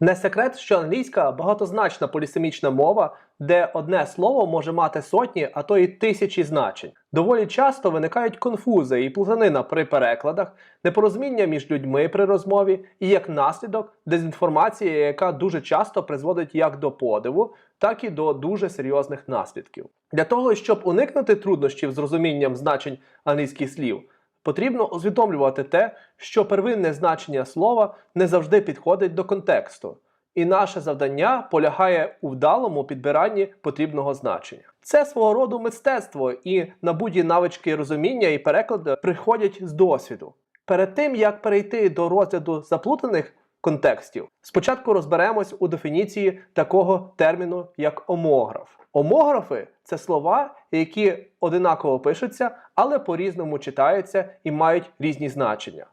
Не секрет, що англійська багатозначна полісемічна мова, де одне слово може мати сотні, а то й тисячі значень. Доволі часто виникають конфузи і плутанина при перекладах, непорозуміння між людьми при розмові, і як наслідок дезінформація, яка дуже часто призводить як до подиву, так і до дуже серйозних наслідків. Для того, щоб уникнути труднощів з розумінням значень англійських слів, потрібно усвідомлювати те, що первинне значення слова не завжди підходить до контексту, і наше завдання полягає у вдалому підбиранні потрібного значення. Це свого роду мистецтво, і набуті навички розуміння і перекладу приходять з досвіду. Перед тим як перейти до розгляду заплутаних контекстів, спочатку розберемось у дефініції такого терміну, як омограф. Омографи це слова, які одинаково пишуться, але по-різному читаються і мають різні значення.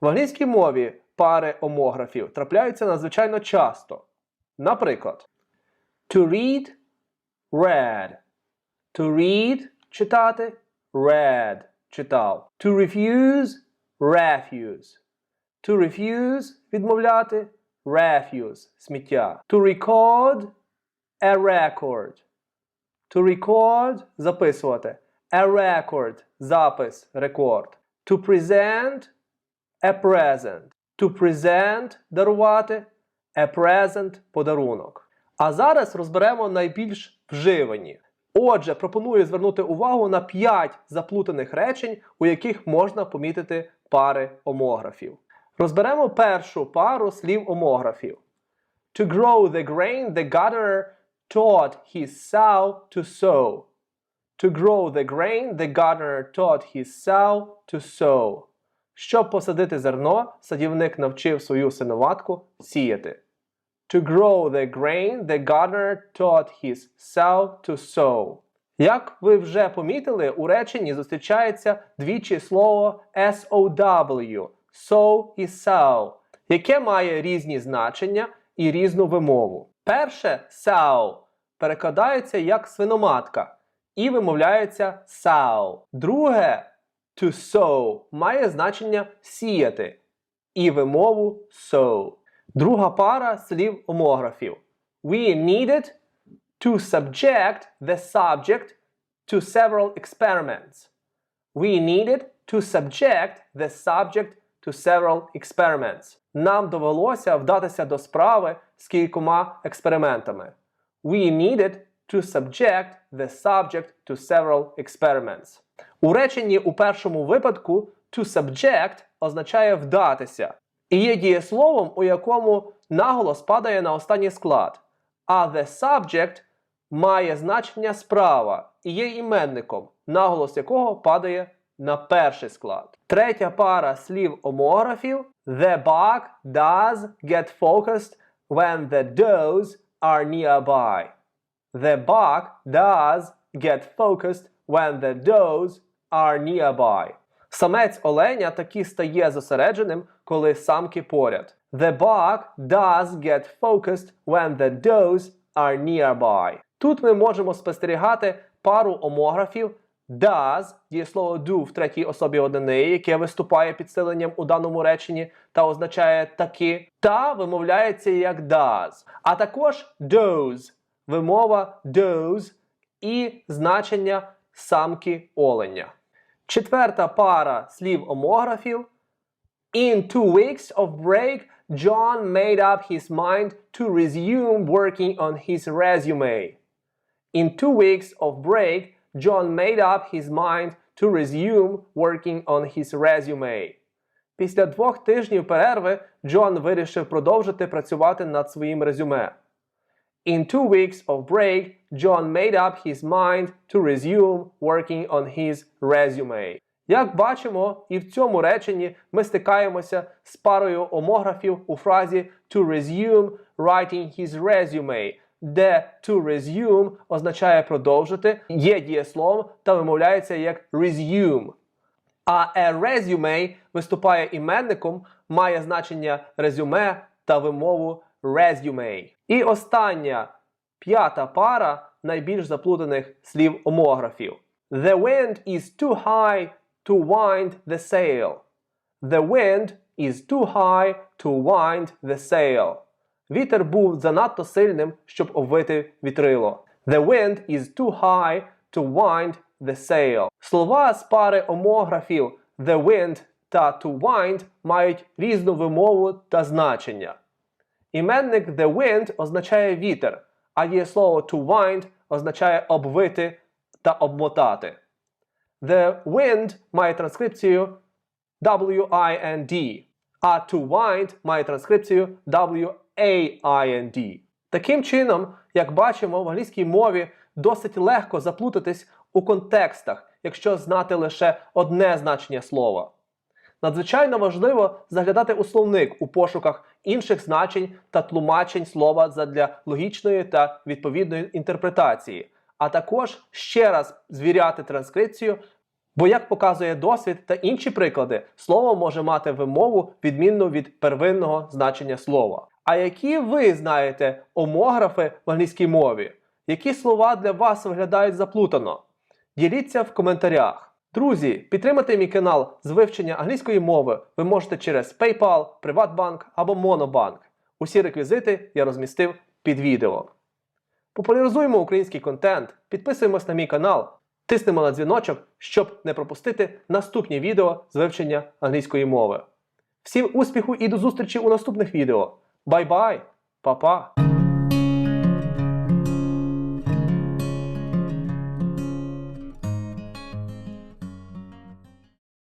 В англійській мові пари омографів трапляються надзвичайно часто. Наприклад, to read read. To read читати read читав. To refuse refuse. To refuse відмовляти refuse сміття. To record a record. To record записувати. A record запис рекорд. To present a present. To present дарувати. A present подарунок. А зараз розберемо найбільш вживані. Отже, пропоную звернути увагу на 5 заплутаних речень, у яких можна помітити пари омографів. Розберемо першу пару слів омографів. To grow the grain, the gardener taught his sow to sow. To grow the grain, the gardener taught his sow to sow. Щоб посадити зерно, садівник навчив свою синоватку сіяти. To grow the grain, the gardener taught his sow to sow. Як ви вже помітили, у реченні зустрічається двічі слово SOW sow і sow, яке має різні значення і різну вимову. Перше sow перекладається як свиноматка і вимовляється sow. Друге to sow має значення сіяти і вимову sow. Друга пара слів омографів. We needed to subject the subject to several experiments. We needed to subject the subject to several experiments. Нам довелося вдатися до справи з кількома експериментами. We needed to subject the subject to several experiments. У реченні у першому випадку to subject означає вдатися і є дієсловом, у якому наголос падає на останній склад. А the subject має значення справа і є іменником, наголос якого падає на перший склад. Третя пара слів омографів The buck does get focused when the does are nearby. The buck does get focused when the does are nearby. Самець оленя таки стає зосередженим, коли самки поряд. The buck does get focused when the does are nearby. Тут ми можемо спостерігати пару омографів does, дієслово do в третій особі однини, яке виступає підсиленням у даному реченні та означає таки, та вимовляється як does. А також does, вимова does і значення самки оленя. Четверта пара слів омографів. In two weeks of break, John made up his mind to resume working on his resume. In two weeks of break, John made up his mind to resume working on his resume. Після двох тижнів перерви Джон вирішив продовжити працювати над своїм резюме. In two weeks of break, John made up his mind to resume working on his resume. Як бачимо, і в цьому реченні ми стикаємося з парою омографів у фразі to resume writing his resume, де to resume означає продовжити, є дієсловом та вимовляється як resume. А a resume виступає іменником, має значення резюме та вимову resume. І остання п'ята пара найбільш заплутаних слів омографів. The wind is too high to wind the sail. The wind is too high to wind the sail. Вітер був занадто сильним, щоб обвити вітрило. The wind is too high to wind the sail. Слова з пари омографів the wind та to wind мають різну вимову та значення. Іменник the wind означає вітер, а дієслово to wind означає обвити та обмотати. The wind має транскрипцію W-I-N-D, а to wind має транскрипцію W-A-I-N-D. Таким чином, як бачимо, в англійській мові досить легко заплутатись у контекстах, якщо знати лише одне значення слова. Надзвичайно важливо заглядати у словник у пошуках інших значень та тлумачень слова задля логічної та відповідної інтерпретації, а також ще раз звіряти транскрипцію, бо, як показує досвід та інші приклади, слово може мати вимову відмінну від первинного значення слова. А які ви знаєте омографи в англійській мові? Які слова для вас виглядають заплутано? Діліться в коментарях. Друзі, підтримати мій канал з вивчення англійської мови ви можете через PayPal, Приватбанк або Monobank. Усі реквізити я розмістив під відео. Популяризуємо український контент, підписуємось на мій канал, тиснемо на дзвіночок, щоб не пропустити наступні відео з вивчення англійської мови. Всім успіху і до зустрічі у наступних відео. Bye bye, papá.